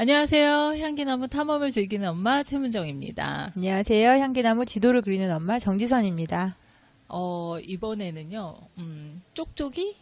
안녕하세요. 향기나무 탐험을 즐기는 엄마 최문정입니다. 안녕하세요. 향기나무 지도를 그리는 엄마 정지선입니다. 어, 이번에는요, 음, 쪽쪽이?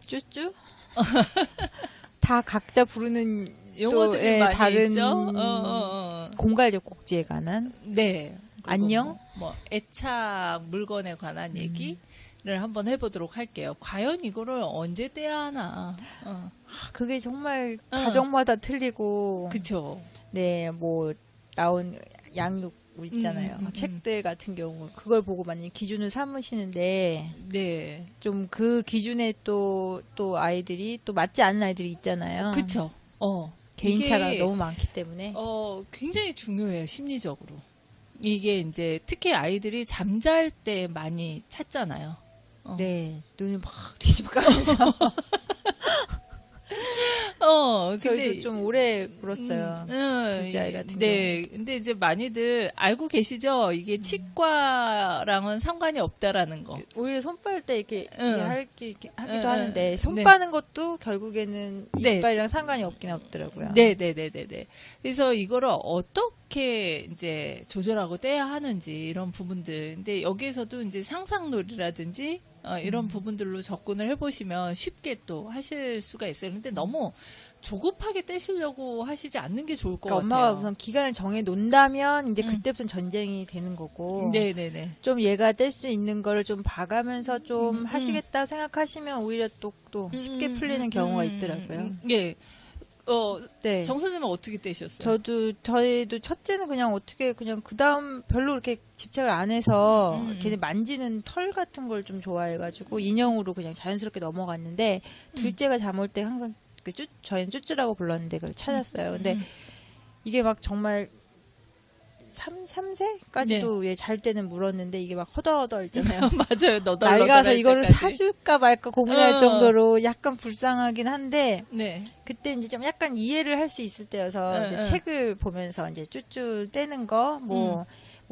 쭈쭈? 다 각자 부르는 용어들이 예, 많이 다른 있죠? 어, 어, 어. 공갈적 꼭지에 관한 네. 안녕? 뭐, 뭐 애착 물건에 관한 얘기 를 한번 해보도록 할게요. 과연 이거를 언제 떼야 하나? 어, 아, 그게 정말 어. 가정마다 틀리고 그쵸. 네, 뭐 나온 양육 있잖아요. 음, 음, 음. 책들 같은 경우 그걸 보고 만약 기준을 삼으시는데 네. 좀 그 기준에 또 또 아이들이 또 맞지 않는 아이들이 있잖아요. 그쵸. 어. 개인차가 너무 많기 때문에 어, 굉장히 중요해요, 심리적으로. 이게 이제 특히 아이들이 잠잘 때 많이 찾잖아요. 어. 네 눈을 막 뒤집어가면서 어, 저희도 좀 오래 물었어요. 음, 둘째 아이 같은 네, 근데 이제 많이들 알고 계시죠? 이게 음. 치과랑은 상관이 없다라는 거. 오히려 손 빨 때 이렇게, 응. 이렇게 하기도 응, 하는데 응. 손 네. 빠는 것도 결국에는 네. 이빨이랑 상관이 없긴 없더라고요. 네, 네, 네, 네, 네. 그래서 이거를 어떻게 이제 조절하고 떼야 하는지 이런 부분들. 근데 여기에서도 이제 상상놀이라든지 어, 이런 음. 부분들로 접근을 해보시면 쉽게 또 하실 수가 있어요. 근데 너무 조급하게 떼시려고 하시지 않는 게 좋을 것 그러니까 같아요. 엄마가 우선 기간을 정해 놓는다면 이제 음. 그때부터 전쟁이 되는 거고 네, 네, 네. 좀 얘가 뗄 수 있는 거를 좀 봐가면서 좀 음, 음. 하시겠다 생각하시면 오히려 또, 또 쉽게 음, 풀리는 음, 경우가 음, 있더라고요. 음, 예. 어, 네. 정 선생님은 어떻게 떼셨어요? 저도 저희도 첫째는 그냥 어떻게 그냥 그 다음 별로 이렇게 집착을 안 해서 음, 음. 걔네 만지는 털 같은 걸 좀 좋아해가지고 인형으로 그냥 자연스럽게 넘어갔는데 음. 둘째가 잠올 때 항상 그 쭈, 저희는 쭈쭈라고 불렀는데 그걸 찾았어요. 근데 음. 이게 막 정말 3, 삼세까지도 얘잘 때는 물었는데 이게 막 허덜허덜 있잖아요. 맞아요. 너덜너덜 낡아서 할 이거를 때까지. 사줄까 말까 고민할 어. 정도로 약간 불쌍하긴 한데 네. 그때 이제 좀 약간 이해를 할 수 있을 때여서 응, 이제 응. 책을 보면서 이제 쭈쭈 떼는 거뭐뭐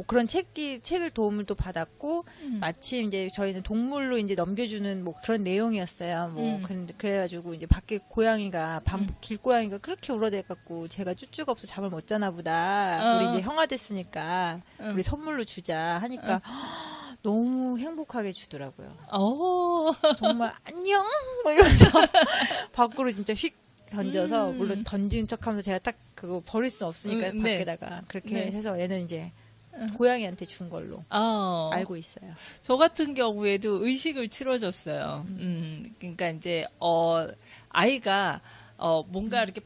그런 책이 책을 도움을 또 받았고 음. 마침 이제 저희는 동물로 이제 넘겨주는 뭐 그런 내용이었어요. 뭐 음. 그런데 그래 가지고 이제 밖에 고양이가 밤 음. 길고양이가 그렇게 울어대갖고 제가 쭈쭈가 없어 잠을 못 자나 보다. 어. 우리 이제 형아 됐 으니까 응. 우리 선물로 주자 하니까 너무 행복하게 주더라고요. 어. 정말 안녕 뭐 이러면서 밖으로 진짜 휙 던져서 음. 물론 던지는 척하면서 제가 딱 그거 버릴 수 없으니까 음, 네. 밖에다가 그렇게 네. 해서 얘는 이제 응. 고양이한테 준 걸로 어. 알고 있어요. 저 같은 경우에도 의식을 치러줬어요. 음, 그러니까 이제 어 아이가 어 뭔가 이렇게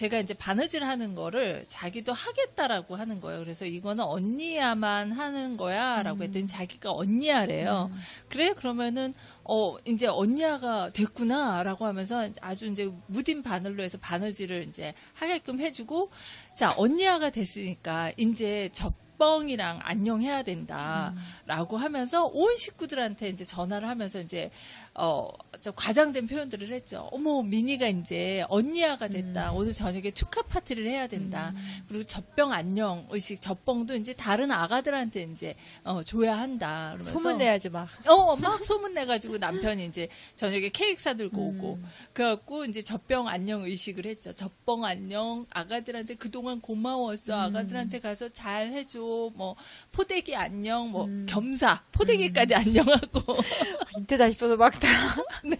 제가 이제 바느질 하는 거를 자기도 하겠다라고 하는 거예요. 그래서 이거는 언니야만 하는 거야 라고 했더니 자기가 언니야래요. 그래 그러면은 어 이제 언니야가 됐구나 라고 하면서 아주 이제 무딘 바늘로 해서 바느질을 이제 하게끔 해주고 자 언니야가 됐으니까 이제 접 뻥이랑 안녕해야 된다라고 하면서 온 식구들한테 이제 전화를 하면서 이제 어저 과장된 표현들을 했죠. 어머 미니가 이제 언니야가 됐다. 오늘 저녁에 축하 파티를 해야 된다. 그리고 젖병 안녕 의식 젖병도 이제 다른 아가들한테 이제 어 줘야 한다. 그러면서 소문내야지 막. 어, 막 소문내 가지고 남편이 이제 저녁에 케이크 사들고 오고. 음. 그래갖고 이제 젖병 안녕 의식을 했죠. 젖병 안녕. 아가들한테 그동안 고마웠어. 음. 아가들한테 가서 잘 해줘. 뭐, 포대기 안녕. 뭐, 음. 겸사. 포대기까지 안녕하고. 이때다 싶어서 막 다. 네.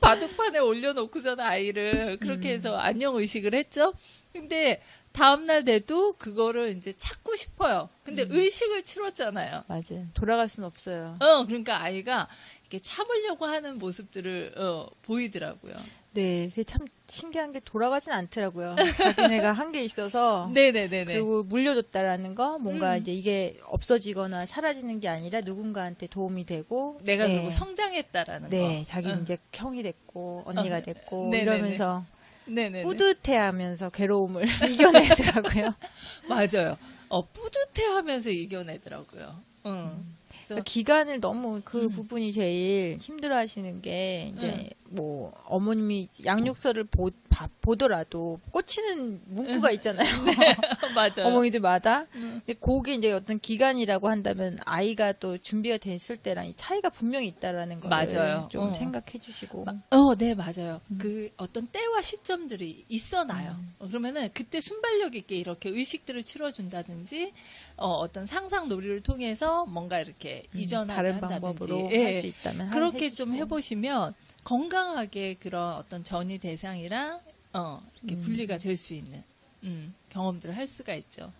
바둑판에 올려놓고서는 아이를 그렇게 음. 해서 안녕 의식을 했죠. 근데 다음날 돼도 그거를 이제 찾고 싶어요. 근데 음. 의식을 치렀잖아요. 맞아. 돌아갈 순 없어요. 어, 그러니까 아이가 이렇게 참으려고 하는 모습들을 어, 보이더라고요. 네, 그게 참 신기한 게 돌아가진 않더라고요. 자기네가 한 게 있어서. 네네네네. 그리고 물려줬다라는 거, 뭔가 음. 이제 이게 없어지거나 사라지는 게 아니라 누군가한테 도움이 되고. 내가 네. 그리고 성장했다라는 네, 거. 자기는 응. 이제 형이 됐고 언니가 어, 됐고 네네네. 이러면서 네네네. 뿌듯해하면서 괴로움을 이겨내더라고요. 맞아요. 어, 뿌듯해하면서 이겨내더라고요. 응. 그래서 그러니까 기간을 너무 그 음. 부분이 제일 힘들어하시는 게 이제 뭐 어머님이 양육서를 보, 봐- 보더라도 꽂히는 문구가 있잖아요. 맞아요. 어머니들마다. 근데 그게 이제 어떤 기간이라고 한다면 아이가 또 준비가 됐을 때랑 이 차이가 분명히 있다라는 걸 맞아요. 좀 어. 생각해 주시고. 어, 네, 맞아요. 음. 그 어떤 때와 시점들이 있어나요. 어, 그러면은 그때 순발력 있게 이렇게 의식들을 치러준다든지, 어, 어떤 상상 놀이를 통해서 뭔가 이렇게 이전하게 음, 다른 한다든지. 방법으로 예. 할수 있다면 하- 그렇게 해주시고. 좀 해보시면 건강하게 그런 어떤 전이 대상이랑, 어, 이렇게 음. 분리가 될 수 있는, 음, 경험들을 할 수가 있죠.